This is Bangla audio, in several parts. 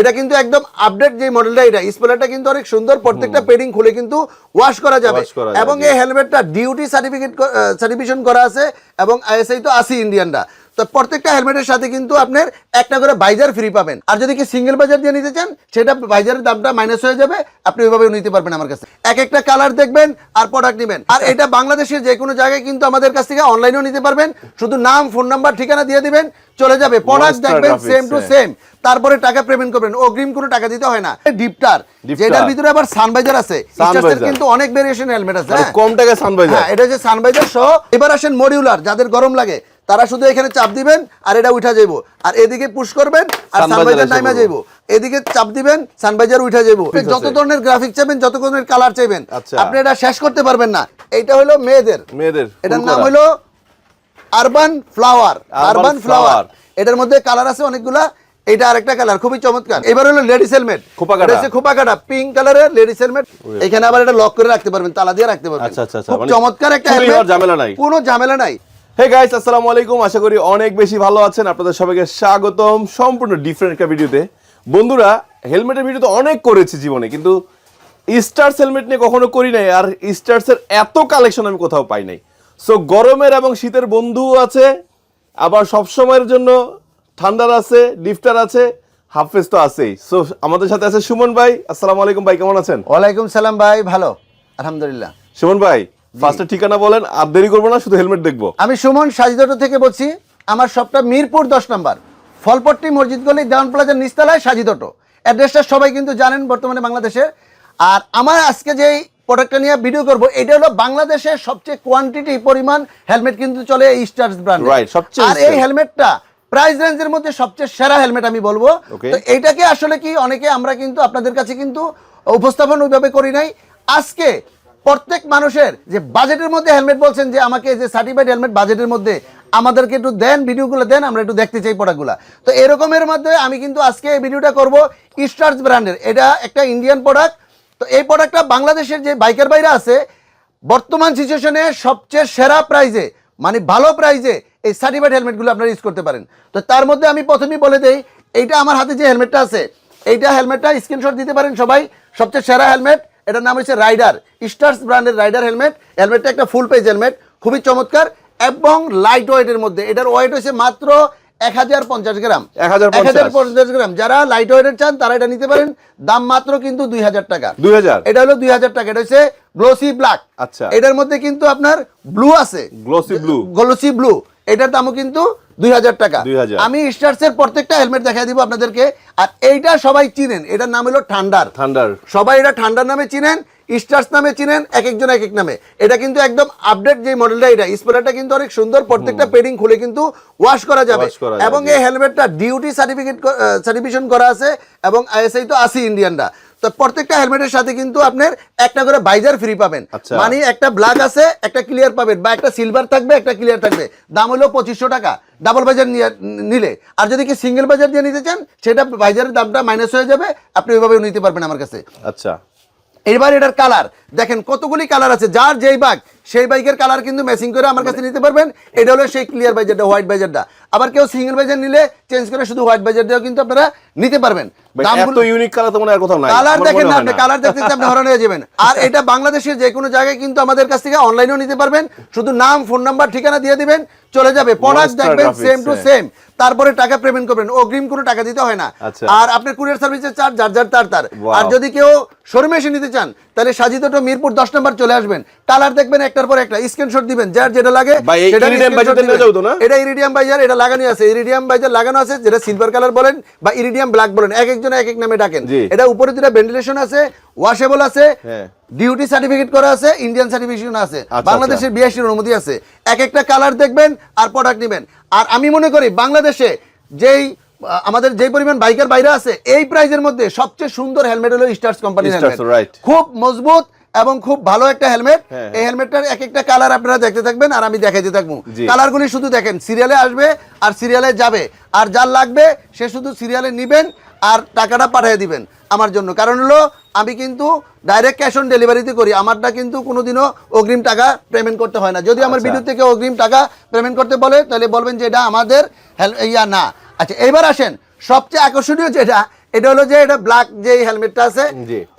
এটা কিন্তু একদম আপডেট যে মডেলটা এটা স্পেলারটা কিন্তু অনেক সুন্দর। প্রত্যেকটা পেডিং খুলে কিন্তু ওয়াশ করা যাবে। এবং। এই হেলমেটটা ডিউটি সার্টিফিকেট সার্টিফিকেশন করা আছে এবং আইএসআই তো আসি ইন্ডিয়ানরা তো প্রত্যেকটা হেলমেটের সাথে কিন্তু আপনার একটা করে বাইজার ফ্রি পাবেন। আর যদি কি সিঙ্গেল বাজার দিয়ে নিতে চান সেটা বাইজারের দামটা মাইনাস হয়ে যাবে। আপনি ওইভাবে নিতে পারবেন আমার কাছে। এক একটা কালার দেখবেন আর প্রোডাক্ট নেবেন। আর এটা বাংলাদেশের যে কোনো জায়গায় কিন্তু আমাদের কাছ থেকে অনলাইনেও নিতে পারবেন। শুধু নাম ফোন নাম্বার ঠিকানা দিয়ে দিবেন চলে যাবে। প্রোডাক্ট দেখবেন সেম টু। সেম তারপরে টাকা পেমেন্ট করবেন। অগ্রিম কোনো টাকা দিতে হয় না। ডিপটার যেটার ভিতরে আবার সানবাইজার আছে। কিন্তু অনেক ভেরিয়েশন হেলমেট আছে মানে হ্যাঁ। কম টাকায় সানবাইজার হ্যাঁ এটা হচ্ছে সানবাইজার সহ। এবার আসেন মডিউলার যাদের গরম লাগে। তারা শুধু এখানে চাপ দিবেন আর এটা উঠা যাইব। আর এদিকে পুশ করবেন আর সানবাইজার নাইমা। যাইব। এদিকে চাপ দিবেন সানবাইজার উঠা যাইব। যত ধরনের গ্রাফিক চাইবেন যত ধরনের কালার চাইবেন আচ্ছা। আপনি এটা শেষ করতে পারবেন না। এইটা হলো মেয়েদের। মেয়েদের এটার নাম হলো আরবান ফ্লাওয়ার আরবান ফ্লাওয়ার এটার মধ্যে কালার আছে অনেকগুলা। এটা আরেকটা কালার খুবই চমৎকার। এবার হলো লেডিস হেলমেট খোপা কাটা পিঙ্ক কালারের লেডিস হেলমেট এখানে আবার এটা লক করে রাখতে পারবেন তালা দিয়ে রাখতে পারবেন। আচ্ছা, আচ্ছা, আচ্ছা, খুব মানে চমৎকার একটা নাই। কোনো ঝামেলা নাই। হে গাইস আসসালামু আলাইকুম। আশা করি অনেক বেশি ভালো আছেন। আপনাদের সবাইকে স্বাগতম সম্পূর্ণ ডিফারেন্ট একটা ভিডিওতে। বন্ধুরা হেলমেটের ভিডিও তো অনেক করেছি জীবনে কিন্তু স্টার্স হেলমেট নিয়ে কখনো করি নাই আর স্টার্সের এত কালেকশন আমি কোথাও পাই নাই। সো গরমের এবং শীতের বন্ধু আছে আবার সব সময়ের জন্য ঠান্ডার আছে লিফটার আছে হাফ ফেস তো আছেই। সো আমাদের সাথে আছে সুমন ভাই। আসসালামু আলাইকুম ভাই কেমন আছেন? ওয়ালাইকুম সালাম ভাই ভালো আলহামদুলিল্লাহ। সুমন ভাই ফার্স্টে ঠিকানা বলেন আর দেরি করব না শুধু হেলমেট দেখব। আমি সুমন সাজিদটো থেকে বলছি আমার সবটা মিরপুর দশ নম্বর। ফলপট্টি মসজিদ গলি দেওয়ান প্লাজার নিস্তালায় সাজিদটো অ্যাড্রেসটা সবাই কিন্তু জানেন বর্তমানে বাংলাদেশে। আর আমার আজকে যেই প্রোডাক্টটা নিয়ে ভিডিও করব এটা হলো বাংলাদেশের সবচেয়ে কোয়ান্টিটি পরিমাণ হেলমেট কিন্তু চলে এই স্টার্স ব্র্যান্ড আর এই হেলমেটটা প্রাইস রেঞ্জের মধ্যে সবচেয়ে সেরা হেলমেট আমি বলব. তো এইটাকে আসলে কি অনেকে আমরা কিন্তু আপনাদের কাছে কিন্তু উপস্থাপন ওইভাবে করি নাই। আজকে প্রত্যেক মানুষের যে বাজেটের মধ্যে হেলমেট বলছেন যে আমাকে যে সার্টিফাইড হেলমেট বাজেটের মধ্যে আমাদেরকে একটু দেন, ভিডিওগুলো দেন, আমরা একটু দেখতে চাই প্রোডাক্টগুলো তো এরকমের মধ্যে আমি কিন্তু আজকে এই ভিডিওটা করব স্টার্স ব্র্যান্ডের এটা একটা ইন্ডিয়ান প্রোডাক্ট তো এই প্রোডাক্টটা বাংলাদেশের যে বাইকের বাইরে আছে, বর্তমান সিচুয়েশনে সবচেয়ে সেরা প্রাইজে মানে ভালো প্রাইজে এই সার্টিফাইড হেলমেটগুলো আপনারা ইউজ করতে পারেন। তো তার মধ্যে আমি প্রথমেই বলে দেই, এইটা আমার হাতে যে হেলমেটটা আছে, এইটা হেলমেটটা স্ক্রিনশট দিতে পারেন সবাই। সবচেয়ে সেরা হেলমেট এটার নাম হচ্ছে রাইডার। স্টার্স ব্র্যান্ডের রাইডার হেলমেট। হেলমেটটা একটা ফুল পেজ হেলমেট। খুবই চমৎকার এবং লাইট ওয়েটের মধ্যে। এটার ওয়েট হচ্ছে মাত্র এক হাজার পঞ্চাশ গ্রাম। 1050 পঞ্চাশ। গ্রাম। যারা লাইট ওয়েটের চান তারা এটা নিতে পারেন। দাম মাত্র কিন্তু দুই হাজার টাকা। দুই হাজার? এটা হলো দুই হাজার টাকা। এটা হচ্ছে গ্লোসি ব্ল্যাক আচ্ছা। এটার মধ্যে কিন্তু আপনার ব্লু আছে। গ্লোসি ব্লু গ্লোসি ব্লু এটার দামও কিন্তু দুই হাজার টাকা। 2000 আমি স্টার্সের প্রত্যেকটা হেলমেট দেখাই দিব আপনাদেরকে। আর এইটা সবাই চিনেন। এটার নাম হলো ঠান্ডার। থান্ডার সবাই এটা ঠান্ডার নামে চিনেন স্টার্স নামে চিনেন এক একজন এক এক নামে। এটা কিন্তু একদম আপডেট যে মডেলটা এটা। স্পেলারটা কিন্তু অনেক সুন্দর। প্রত্যেকটা পেডিং খুলে কিন্তু ওয়াশ করা যাবে। এবং। এই হেলমেটটা ডিউটি সার্টিফিকেট সার্টিফিকেশন করা আছে। এবং আইএসআই তো আসি ইন্ডিয়ানরা তো প্রত্যেকটা হেলমেটের সাথে কিন্তু আপনার একটা করে বাইজার ফ্রি পাবেন। আচ্ছা। মানে একটা ব্ল্যাক আছে একটা ক্লিয়ার পাবেন বা একটা সিলভার থাকবে একটা ক্লিয়ার থাকবে। দাম হলো পঁচিশশো টাকা। ডাবল বাজার নিলে। আর যদি কি সিঙ্গেল বাজার দিয়ে নিতে চান সেটা বাজারের দামটা মাইনাস হয়ে যাবে। আপনি ওইভাবে নিতে পারবেন আমার কাছে। আচ্ছা। এবার এটার কালার দেখেন কতগুলি কালার আছে যার যেই বাইক সেই বাইকের কালার কিন্তু ম্যাচিং করে আমার কাছে নিতে পারবেন। এটা হলো সেই ক্লিয়ার বাজারটা হোয়াইট বাজারটা আবার কেউ সিঙ্গেল বাজার নিলে চেঞ্জ করে শুধু হোয়াইট বাজার দিয়েও কিন্তু আপনারা নিতে পারবেন। ইউনিক কালার তো মনে আর কোথাও নাই। কালার দেখেন না আপনি কালার দেখতে দেখতে আপনি হরণ হয়ে যাবেন। আর এটা বাংলাদেশের যে কোনো জায়গায় কিন্তু আমাদের কাছ থেকে অনলাইনেও নিতে পারবেন। শুধু নাম ফোন নাম্বার ঠিকানা দিয়ে দিবেন চলে যাবে। প্রোডাক্ট দেখবেন সেম টু। সেম তারপরে টাকা পেমেন্ট করবেন। অগ্রিম কোনো টাকা দিতে হয় না। আচ্ছা। আর আপনার কুরিয়ার সার্ভিসের চার্জ যার যার তার তার। আর যদি কেউ শোরুমে এসে নিতে চান তাহলে সাজিদটো মিরপুর দশ নম্বর চলে আসবেন। কালার দেখবেন একটার পর একটা। স্ক্রিনশট দিবেন যার যেটা লাগে? এটা ইরিডিয়াম বাইজার এটা লাগানো আছে। ইরিডিয়াম বাইজার লাগানো আছে যেটা সিলভার কালার বলেন বা ইরিডিয়াম ব্ল্যাক বলেন। এক একজন এক এক নামে ডাকেন। এটা উপরে যেটা ভেন্টিলেশন আছে ওয়াশেবল আছে হ্যাঁ। ডিউটি সার্টিফিকেট করা আছে ইন্ডিয়ান সার্টিফিকেশন আছে। আচ্ছা, বাংলাদেশের বিএসটির অনুমতি আছে। এক একটা কালার দেখবেন আর প্রোডাক্ট নেবেন। আর আমি মনে করি বাংলাদেশে যেই আমাদের যে পরিমাণ বাইকের বাইরে আছে এই প্রাইজের মধ্যে সবচেয়ে সুন্দর হেলমেট হলো স্টার্স কোম্পানির হেলমেট খুব মজবুত এবং খুব ভালো একটা হেলমেট। হ্যাঁ। এই হেলমেটটার এক একটা কালার আপনারা দেখতে থাকবেন আর আমি দেখাইতে থাকব। কালার কালারগুলি শুধু দেখেন সিরিয়ালে আসবে আর সিরিয়ালে যাবে। আর যার লাগবে সে শুধু সিরিয়ালে নিবেন আর টাকাটা পাঠিয়ে দিবেন। আমার জন্য। কারণ হলো আমি কিন্তু ডাইরেক্ট ক্যাশ অন ডেলিভারিতে করি। আমারটা কিন্তু কোনোদিনও অগ্রিম টাকা পেমেন্ট করতে হয় না। যদি আমার বিদ্যুৎ ভিডিও থেকে অগ্রিম টাকা পেমেন্ট করতে বলে তাহলে বলবেন যে এটা আমাদের ইয়া না। আচ্ছা এবার আসেন। সবচেয়ে আকর্ষণীয় যেটা এটা হলো যে এটা ব্ল্যাক যে হেলমেটটা আছে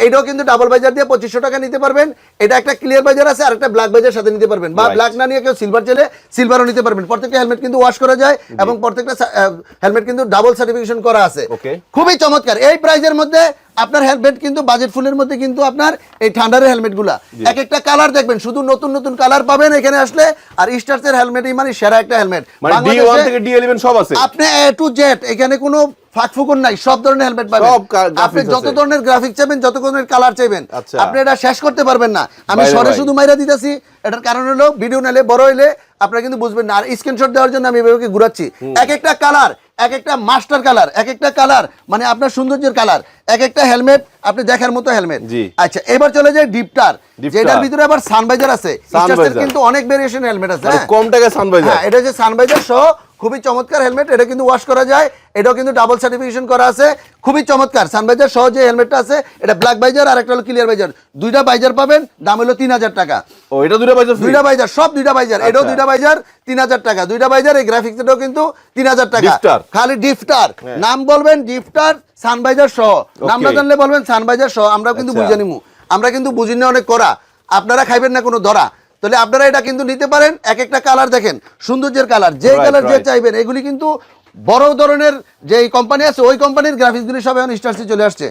এটাও কিন্তু ডাবল বাজার দিয়ে পঁচিশশো টাকা নিতে পারবেন। এটা একটা ক্লিয়ার বাজার আছে আর একটা ব্ল্যাক বাজার সাথে নিতে পারবেন। বা ব্ল্যাক না নিয়ে কেউ সিলভার চাইলে সিলভারও নিতে পারবেন। প্রত্যেকটা হেলমেট কিন্তু ওয়াশ করা যায় এবং প্রত্যেকটা হেলমেট কিন্তু ডাবল সার্টিফিকেশন করা আছে। খুবই চমৎকার। এই প্রাইজের মধ্যে আপনার হেলমেট কিন্তু বাজেট ফুলের মধ্যে কিন্তু আপনার এই ঠান্ডার হেলমেটগুলা। এক একটা কালার দেখবেন শুধু নতুন নতুন কালার পাবেন এখানে আসলে। আর স্টার্সের হেলমেটই মানে সেরা একটা হেলমেট মানে থেকে সব আছে। আপনি এ টু জেড এখানে কোনো ফাঁকফুকন নাই সব ধরনের হেলমেট পাবেন। আপনি যত ধরনের গ্রাফিক চাইবেন যত ধরনের কালার চাইবেন আচ্ছা। আপনি এটা শেষ করতে পারবেন না। আমি সরে শুধু মাইরা দিতেছি এটার কারণ হলো ভিডিও নিলে বড় হইলে আপনারা কিন্তু বুঝবেন না। আর স্ক্রিনশট দেওয়ার জন্য আমি এভাবে ঘুরাচ্ছি। এক একটা কালার এক একটা মাস্টার কালার এক একটা কালার মানে আপনার সৌন্দর্যের কালার এক একটা হেলমেট আপনি দেখার মতো হেলমেট আচ্ছা এবার চলে যায় ডিপটার যেটার ভিতরে আবার সানবাইজার আছে। কিন্তু অনেক ভেরিয়েশন হেলমেট আছে মানে হ্যাঁ? কম টাকায় সানবাইজার হ্যাঁ এটা হচ্ছে সানবাইজার সহ খুবই চমৎকার হেলমেট এটা কিন্তু ওয়াশ করা যায় এটাও কিন্তু ডাবল সার্টিফিকেশন করা আছে। খুবই চমৎকার সানবাইজার সহ যে হেলমেটটা আছে এটা ব্ল্যাক বাইজার আর একটা হলো ক্লিয়ার বাইজার দুইটা বাইজার পাবেন দাম হলো তিন হাজার টাকা। ও এটা পাইছে free? দুইটা বাইজার সব দুইটা বাইজার এটাও আচ্ছা। দুইটা বাইজার তিন হাজার টাকা। দুইটা বাইজার এই গ্রাফিক্স এটাও কিন্তু তিন হাজার টাকা। খালি ডিফটার নাম বলবেন ডিফটার সানবাইজার সহ। নাম না জানলে বলবেন সানবাইজার সহ আমরা কিন্তু আচ্ছা। বুঝে নিমু। আমরা কিন্তু বুঝি না অনেক করা আপনারা খাইবেন না কোনো ধরা। তাহলে আপনারা এটা কিন্তু নিতে পারেন এক একটা কালার দেখেন সৌন্দর্যের কালার যে কালার যে চাইবেন এগুলি কিন্তু বড় ধরনের যে কোম্পানি আছে ওই কোম্পানির গ্রাফিক্সগুলি সব এখন স্টার্সে চলে আসছে।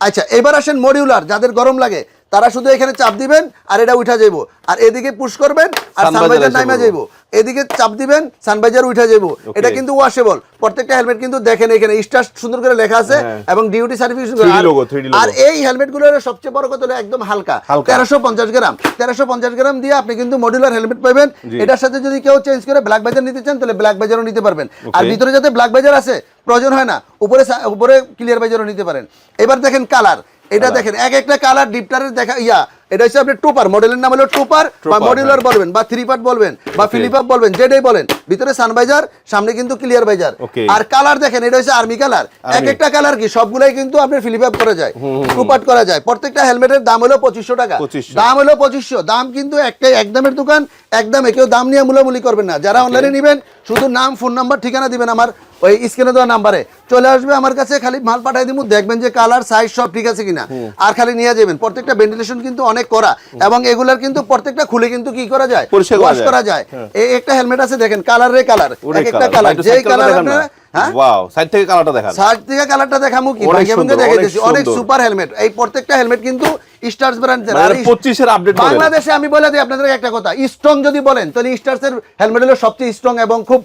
আচ্ছা এবার আসেন মডিউলার যাদের গরম লাগে তারা শুধু এখানে চাপ দিবেন আর এটা উঠা যাইব। আর এদিকে পুশ করবেন আর সানবাইজার নাইমা। যাইব। এদিকে চাপ দিবেন সানবাইজার উঠা যাইব। এটা কিন্তু ওয়াশেবল প্রত্যেকটা হেলমেট কিন্তু দেখেন এখানে স্টার সুন্দর করে লেখা আছে হ্যাঁ। এবং duty certification 3D logo, 3D logo। আর এই হেলমেটগুলোর সবচেয়ে বড় কথা হলো একদম হালকা। তেরোশো পঞ্চাশ গ্রাম। তেরোশো পঞ্চাশ গ্রাম দিয়ে আপনি কিন্তু মডিউলার হেলমেট পাবেন। এটার সাথে যদি কেউ চেঞ্জ করে ব্ল্যাক বাজার নিতে চান তাহলে ব্ল্যাক বাজারও নিতে পারবেন। আর ভিতরে যাতে ব্ল্যাক বাজার আছে প্রয়োজন হয় না। উপরে উপরে ক্লিয়ার বাজারও নিতে পারেন। এবার দেখেন কালার এটা দেখেন এক একটা কালার ডিপটারের দেখা ইয়া এটা হচ্ছে আপনার টুপার মডেলের নাম হলো টুপার বা মডিউলার বলবেন বা থ্রি পার্ট বলবেন বা ফিলিপাপ বলবেন যেটাই বলেন ভিতরে সানবাইজার সামনে কিন্তু ক্লিয়ার Okay. আর কালার দেখেন এটা হচ্ছে আর্মি কালার এক একটা কালার কি? সবগুলাই কিন্তু আপনার ফিলিপাপ করা যায় টুপার্ট করা যায়। প্রত্যেকটা হেলমেটের দাম হলো পঁচিশশো টাকা। দাম হলো পঁচিশশো। দাম কিন্তু একটাই একদমের দোকান একদমে। কেউ দাম নিয়ে মূলামূলি করবেন না। যারা অনলাইনে নেবেন শুধু নাম ফোন নাম্বার ঠিকানা দিবেন আমার ওই স্ক্রিনে দেওয়া নাম্বারে চলে আসবে আমার কাছে খালি মাল পাঠাই দিব দেখবেন যে কালার সাইজ সব ঠিক আছে কিনা। আর খালি নিয়ে যাবেন। প্রত্যেকটা ভেন্টিলেশন কিন্তু অনেক করা। এবং এগুলার কিন্তু প্রত্যেকটা খুলে কিন্তু কি করা যায়? ওয়াশ। করা যায়। এই একটা হেলমেট আছে দেখেন কালার রে কালার এক একটা কালার যে যেই কালার আপনারা হ্যাঁ? Wow, side থেকে কালারটা দেখান। সার্চ থেকে কালারটা দেখামু কি? অনেক ভাই কেমন দেখাইতেছি। অনেক অনেক সুপার হেলমেট এই প্রত্যেকটা হেলমেট কিন্তু স্টার্স ব্র্যান্ডের মানে আর 25 এর update বাংলাদেশে আমি বলে দিই আপনাদের একটা কথা। স্ট্রং যদি বলেন তাহলে স্টার্স এর হেলমেট হলো সবচেয়ে স্ট্রং এবং খুব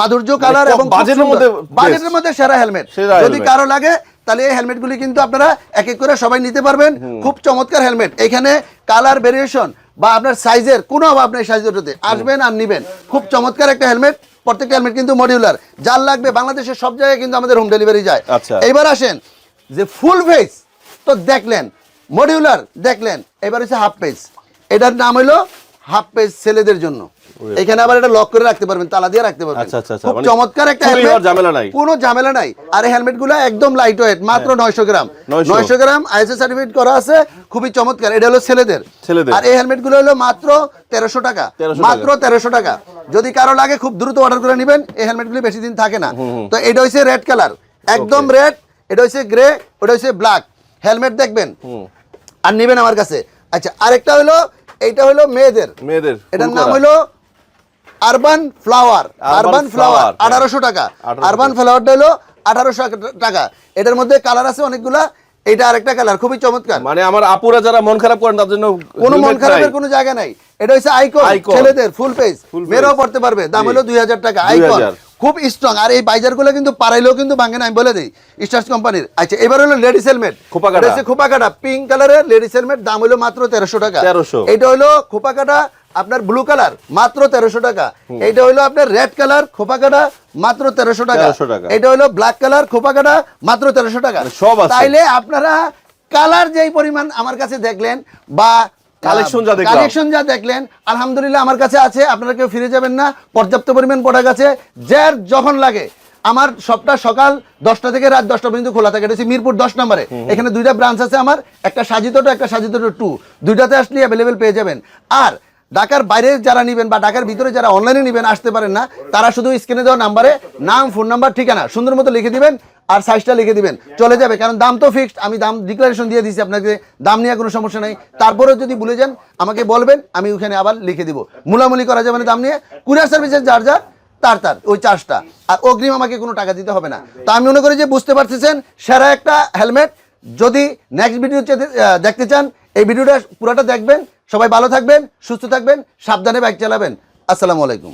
মাধুর্য কালার এবং বাজেটের মধ্যে বাজেটের মধ্যে সেরা হেলমেট যদি কারও লাগে তাহলে এই হেলমেটগুলি কিন্তু আপনারা এক এক করে সবাই নিতে পারবেন। খুব চমৎকার হেলমেট এখানে কালার ভেরিয়েশন বা আপনার সাইজের কোনো অভাব নেই সাইজ দুটোতে। আসবেন আর নিবেন। খুব চমৎকার একটা হেলমেট। প্রত্যেকটা হেলমেট কিন্তু মডিউলার যার লাগবে বাংলাদেশের সব জায়গায় কিন্তু আমাদের হোম ডেলিভারি যায়। আচ্ছা। এইবার আসেন যে ফুল ফেস তো দেখলেন মডিউলার দেখলেন। এবার হচ্ছে হাফ পেজ এটার নাম হলো হাফ পেজ ছেলেদের জন্য। এখানে আবার এটা লক করে রাখতে পারবেন তালা দিয়ে রাখতে পারবেন। আচ্ছা, আচ্ছা, আচ্ছা, খুব মানে চমৎকার একটা হেলমেট ঝামেলা নাই। কোনো ঝামেলা নাই। আর এই হেলমেটগুলো একদম লাইট ওয়েট মাত্র নয়শো গ্রাম। 900 নয়শো গ্রাম আইএসএ সার্টিফিকেট করা আছে খুবই চমৎকার। এটা হলো ছেলেদের। আর এই হেলমেটগুলো হলো মাত্র তেরোশো টাকা। মাত্র তেরোশো টাকা। যদি কারও লাগে খুব দ্রুত অর্ডার করে নেবেন। এই হেলমেট গুলি বেশি দিন থাকে না। তো এটা হচ্ছে রেড কালার একদম রেড এটা হচ্ছে গ্রে ওটা হচ্ছে ব্ল্যাক হেলমেট দেখবেন। আর নেবেন আমার কাছে। আচ্ছা আরেকটা হলো এইটা হলো মেয়েদের। মেয়েদের এটার নাম হলো আরবান ফ্লাওয়ার আরবান ফ্লাওয়ার। আঠারোশো টাকা। আরবান ফ্লাওয়ারটা হলো আঠারোশো টাকা। এটার মধ্যে কালার আছে অনেকগুলা। এটা আরেকটা কালার খুবই চমৎকার। মানে আমার আপুরা যারা মন খারাপ করেন তার জন্য কোনো মন খারাপের কোনো জায়গা নাই। এটা হচ্ছে আইকন ছেলেদের ফুল পেজ মেয়েরাও পড়তে পারবে। দাম। হলো দুই হাজার টাকা। আইকন খুব স্ট্রং আর এই বাইজারগুলো কিন্তু পারাইলেও কিন্তু ভাঙে না আমি বলে দিই। স্টার্স কোম্পানির আচ্ছা এবার হলো লেডিস হেলমেট খোপাকাটা। খোপাকাটা। পিঙ্ক কালারের লেডিস হেলমেট দাম হলো মাত্র তেরোশো টাকা। 1300 এটা হলো খোপাকাটা আপনার ব্লু কালার মাত্র তেরোশো টাকা। এটা হলো আপনার রেড কালার খোপা কাটা মাত্র তেরোশো টাকা। 1300 টাকা। এটা হলো ব্ল্যাক কালার খোপা কাটা মাত্র তেরোশো টাকা। মানে সব তাইলে আপনারা কালার যেই পরিমাণ আমার কাছে দেখলেন বা Collection যা। কালেকশন যা দেখলেন আলহামদুলিল্লাহ আমার কাছে আছে আপনারা কেউ ফিরে যাবেন না। পর্যাপ্ত পরিমাণ প্রোডাক্ট আছে। যার যখন লাগে আমার সবটা সকাল দশটা থেকে রাত দশটা পর্যন্ত খোলা থাকে। এটা মিরপুর দশ নম্বরে। এখানে দুইটা ব্রাঞ্চ আছে আমার। একটা সাজিত একটা সাজিত টু দুইটাতে আসলে অ্যাভেলেবেল পেয়ে যাবেন। আর ঢাকার বাইরে যারা নেবেন বা ঢাকার ভিতরে যারা অনলাইনে নেবেন, আসতে পারেন না। তারা শুধু স্ক্রিনে দেওয়া নাম্বারে নাম ফোন নাম্বার ঠিকানা সুন্দর মতো লিখে দিবেন আর সাইজটা লিখে দিবেন। চলে যাবে, কারণ দাম তো ফিক্সড আমি দাম ডিক্লারেশন দিয়ে দিয়েছি আপনাকে, দাম নিয়ে কোনো সমস্যা নেই। তারপরেও যদি ভুলে যান, আমাকে বলবেন, আমি ওখানে আবার লিখে দিব। মুলামুলি করা যাবে না দাম নিয়ে। কুরিয়ার সার্ভিসের যার যার, তার তার, ওই চার্জটা। আর অগ্রিম আমাকে কোনো টাকা দিতে হবে না। তো আমি মনে করি যে বুঝতে পারতেছেন, সেরা একটা হেলমেট যদি নেক্সট ভিডিও দেখতে চান, এই ভিডিওটা পুরোটা দেখবেন। সবাই ভালো থাকবেন সুস্থ থাকবেন সাবধানে বাইক চালাবেন। আসসালামু আলাইকুম।